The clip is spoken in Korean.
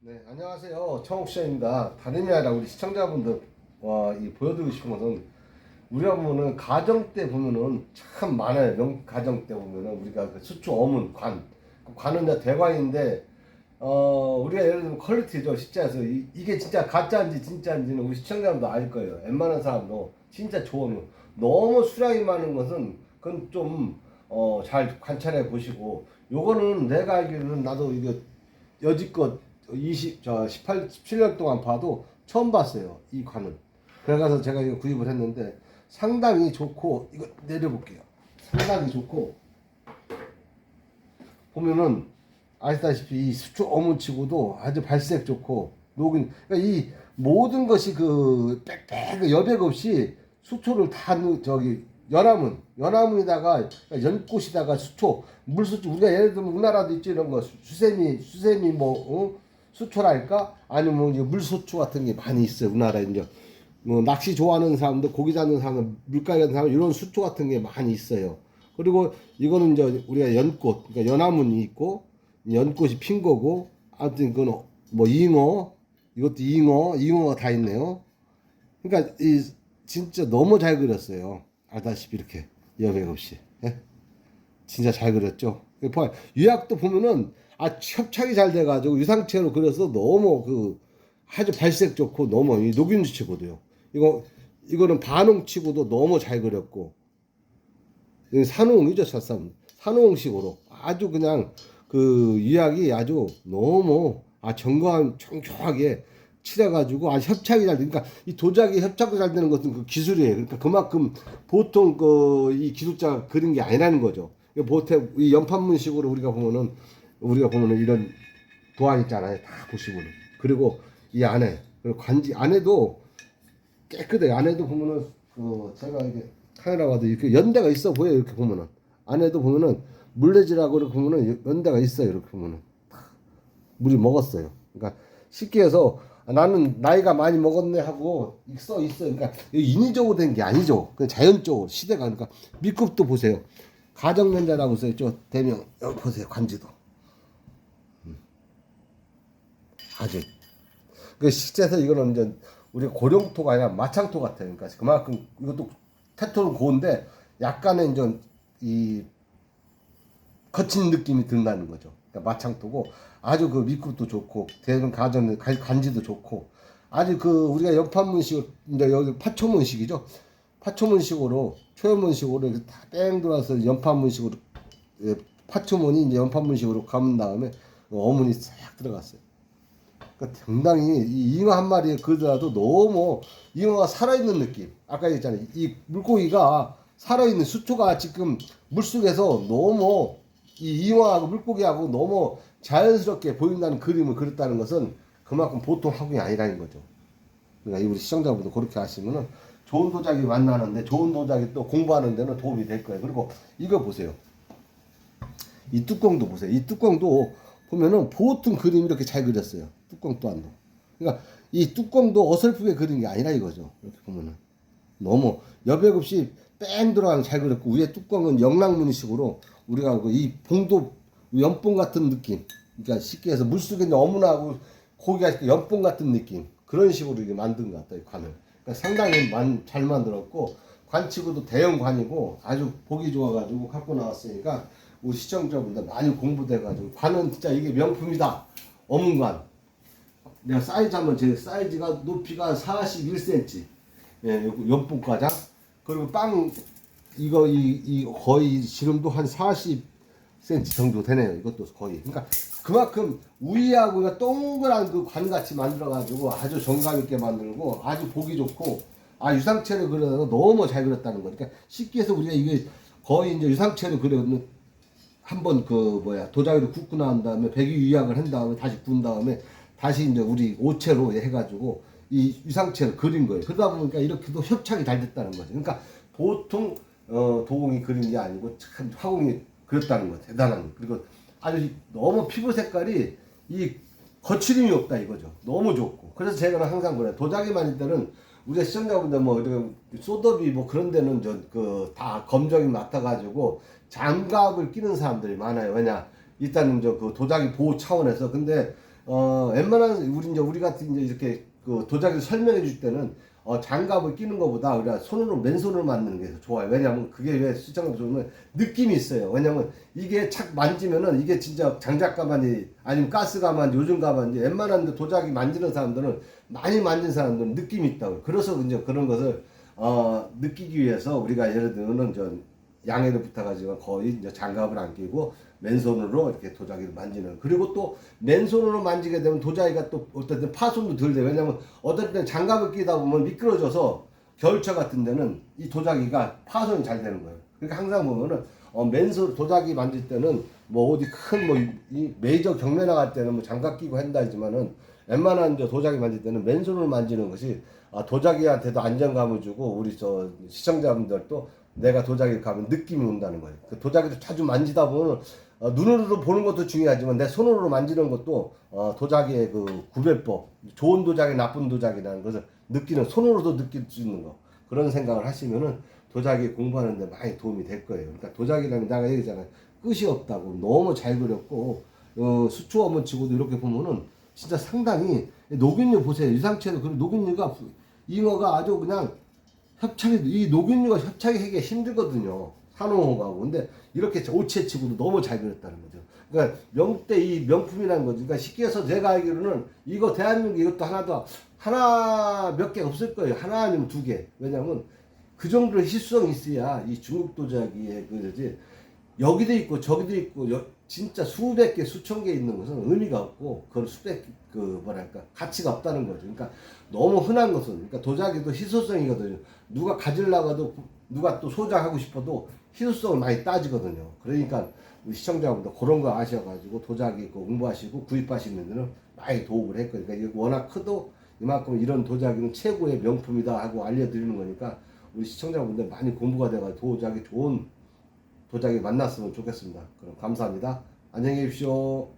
네, 안녕하세요. 청옥시장입니다. 다름이 아니라 우리 시청자분들 와, 이 보여드리고 싶은 것은 우리가 보면은 가정 때 보면은 참 많아요. 명 가정 때 보면은 우리가 그 수초 어문 관, 그 관은 이제 대관인데 어 우리가 예를 들면 퀄리티죠 십자에서 이, 이게 진짜 가짜인지 진짜인지는 우리 시청자분도 알 거예요. 웬만한 사람도 진짜 좋으면 너무 수량이 많은 것은 그건 좀 어 잘 관찰해 보시고 요거는 내가 알기로는 나도 이거 여지껏 20, 저 18, 17년 동안 봐도 처음 봤어요. 이 관을. 그래가서 제가 이거 구입을 했는데 상당히 좋고, 이거 내려볼게요. 상당히 좋고, 보면은 아시다시피 이 수초 어문치고도 아주 발색 좋고, 녹인, 그러니까 이 모든 것이 그 빽빽 그 여백 없이 수초를 다 넣- 저기 연화문, 연화문에다가 연꽃에다가 수초, 물수초 우리가 예를 들면 우리나라도 있죠 이런 거 수- 수세미, 수세미 뭐 어? 수초랄까 아니면 이제 물수초 같은 게 많이 있어요 우리나라에 이제 뭐 낚시 좋아하는 사람들, 고기 잡는 사람, 물가에 가는 사람 이런 수초 같은 게 많이 있어요. 그리고 이거는 이제 우리가 연꽃, 그러니까 연화문이 있고 연꽃이 핀 거고 아무튼 그건 뭐 잉어 이것도 잉어, 잉어가 다 있네요. 그러니까 이 진짜 너무 잘 그렸어요. 알다시피 이렇게 여백 없이. 예? 진짜 잘 그렸죠. 그 봐, 유약도 보면은 아 협착이 잘 돼가지고 유상체로 그려서 너무 그 아주 발색 좋고 너무 이 녹임치고도요. 이거 이거는 반홍 치고도 너무 잘 그렸고 산홍이죠 사삼 산홍식으로 아주 그냥 그 유약이 아주 너무 아 정교한 정교하게 칠해가지고 아 협착이 잘 돼. 그러니까 이 도자기 협착이 잘 되는 것은 그 기술이에요. 그러니까 그만큼 보통 그 이 기술자가 그린 게 아니라는 거죠. 보통 이 연판문식으로 우리가 보면은 우리가 보면은 이런 도안 있잖아요. 다 보시고는 그리고 이 안에 그리고 관지 안에도 깨끗해요. 안에도 보면은 그 제가 이게 카메라 봐도 이렇게 연대가 있어 보여 요 이렇게 보면은 안에도 보면은 물레질하고 이렇게 보면은 연대가 있어요. 이렇게 보면은 물이 먹었어요. 그러니까 쉽게 해서 아, 나는 나이가 많이 먹었네 하고 있어 있어. 그러니까 인위적으로 된 게 아니죠. 그냥 자연적으로 시대가 그러니까 밑급도 보세요. 가정연자라고 써있죠. 대명 여기 보세요. 관지도 음. 아주 그 실제에서 이거는 이제 우리 고령토가 아니라 마창토 같아요. 그러니까 그만큼 이것도 태토는 고운데 약간의 이제 이 거친 느낌이 든다는 거죠. 그러니까 마창토고 아주 그 밑급도 좋고 대중 가전 간- 간지도 좋고 아주 그 우리가 연판문식 이제 여기 파초문식이죠. 파초문식으로 초연문식으로 이렇게 다뺑 돌아서 연판문식으로 예, 파초문이 이제 연판문식으로 감은 다음에 어문이 싹 들어갔어요. 그러니까 상당히 이 잉어 한 마리에 그더라도 너무 잉어가 살아있는 느낌. 아까 얘기했잖아요. 이 물고기가 살아있는 수초가 지금 물속에서 너무 이 잉어하고 물고기하고 너무 자연스럽게 보인다는 그림을 그렸다는 것은 그만큼 보통 학문이 아니라는 거죠. 그러니까 우리 시청자분들 그렇게 하시면은 좋은 도자기 만나는데 좋은 도자기 또 공부하는 데는 도움이 될 거예요. 그리고 이거 보세요. 이 뚜껑도 보세요. 이 뚜껑도 보면은 보통 그림 이렇게 잘 그렸어요. 뚜껑 또한도. 그러니까 이 뚜껑도 어설프게 그린 게 아니라 이거죠. 이렇게 보면은 너무 여백 없이 뺑 들어가는 잘 그렸고 위에 뚜껑은 영랑무늬식으로 우리가 그이 봉도 연봉 같은 느낌. 그러니까 쉽게 해서 물속에 있는 어문하고 고기가 연봉 같은 느낌. 그런 식으로 이게 만든 것 같다 이 관을. 그러니까 상당히 만, 잘 만들었고 관치고도 대형 관이고 아주 보기 좋아가지고 갖고 나왔으니까 우리 시청자분들 많이 공부돼가지고 관은 진짜 이게 명품이다. 어문관. 내가 사이즈 한번 제 사이즈가 높이가 41cm. 예, 요- 연봉 과자. 그리고 빵 이거 이, 이 거의 지름도 한 40cm 정도 되네요. 이것도 거의. 그러니까 그만큼 우리하고 그냥 동그란 그 관같이 만들어가지고 아주 정감 있게 만들고 아주 보기 좋고 아 유상체를 그려서 너무 잘 그렸다는 거. 그러니까 쉽게 해서 우리가 이게 거의 이제 유상체를 그려는 한번 그 뭐야 도자기를 굽고 나온 다음에 배기 유약을 한 다음에 다시 구운 다음에 다시 이제 우리 오체로 해가지고 이 유상체를 그린 거예요. 그러다 보니까 이렇게도 협착이 잘 됐다는 거죠. 그러니까 보통 어, 도공이 그린 게 아니고 참 화공이 그렸다는 거 대단한 거. 그리고 아주 너무 피부 색깔이 이 거칠음이 없다 이거죠. 너무 좋고. 그래서 제가 항상 그래요. 도자기 만일 때는 우리가 시청자분들 뭐 이런 소더비 뭐 그런 데는 저 그 다 검정이 맡아가지고 장갑을 끼는 사람들이 많아요. 왜냐 일단은 저 그 도자기 보호 차원에서 근데 어 웬만한 우리 이제 우리 같은 이제 이렇게 그 도자기 설명해 줄 때는 어 장갑을 끼는 것보다 우리가 손으로 맨손으로 만드는 게더 좋아요. 왜냐하면 그게 왜 수장갑 좋으면 느낌이 있어요. 왜냐하면 이게 착 만지면은 이게 진짜 장작 가만이 아니면 가스 가만 요즘 가만이 웬만한 데 도자기 만지는 사람들은 많이 만진 사람들은 느낌이 있다고. 그래서 이제 그런 것을 어 느끼기 위해서 우리가 예를 들면은 저 양해를 부탁하지만 거의 이제 장갑을 안 끼고 맨손으로 이렇게 도자기를 만지는 그리고 또 맨손으로 만지게 되면 도자기가 또때 파손도 덜 돼. 왜냐면 때 장갑을 끼다 보면 미끄러져서 겨울철 같은 데는 이 도자기가 파손이 잘 되는 거예요. 그러니까 항상 보면은 어, 맨손 도자기 만질 때는 뭐 어디 큰뭐이 메이저 경매 나갈 때는 뭐 장갑 끼고 한다 하지만은 웬만한 저 도자기 만질 때는 맨손으로 만지는 것이 아, 도자기한테도 안정감을 주고 우리 저 시청자분들도 내가 도자기를 가면 느낌이 온다는 거예요. 그 도자기를 자주 만지다 보면 어, 눈으로 보는 것도 중요하지만 내 손으로 만지는 것도 어, 도자기의 그 구별법, 좋은 도자기, 나쁜 도자기라는 것을 느끼는 손으로도 느낄 수 있는 거 그런 생각을 하시면은 도자기 공부하는데 많이 도움이 될 거예요. 그러니까 도자기라는 내가 얘기잖아요. 끝이 없다고 너무 잘 그렸고 어, 수초 한번 치고도 이렇게 보면은 진짜 상당히 녹균류 보세요. 유상체도 그리고 녹균류가 잉어가 아주 그냥 협착이 이 녹균류가 협착하기가 힘들거든요. 산호하고 근데 이렇게 오체 치고도 너무 잘 그렸다는 거죠. 그러니까 명때 이 명품이라는 거죠. 그러니까 쉽게 해서 제가 알기로는 이거 대한민국 이것도 하나도 하나 몇 개 없을 거예요. 하나 아니면 두 개. 왜냐면 그 정도로 희수성이 있어야 이 중국 도자기의 그지 여기도 있고 저기도 있고 여- 진짜 수백 개 수천 개 있는 것은 의미가 없고 그건 수백 그 뭐랄까 가치가 없다는 거죠. 그러니까 너무 흔한 것은 그러니까 도자기도 희소성이거든요. 누가 가지려고도 누가 또 소장하고 싶어도 희소성을 많이 따지거든요. 그러니까 시청자분들 그런 거 아셔가지고 도자기 그 공부하시고 구입하시는 데는 많이 도움을 했거든요. 그러니까 워낙 크도 이만큼 이런 도자기는 최고의 명품이다 하고 알려드리는 거니까 우리 시청자분들 많이 공부가 돼가지고 도자기 좋은 도자기 만났으면 좋겠습니다. 그럼 감사합니다. 안녕히 계십시오.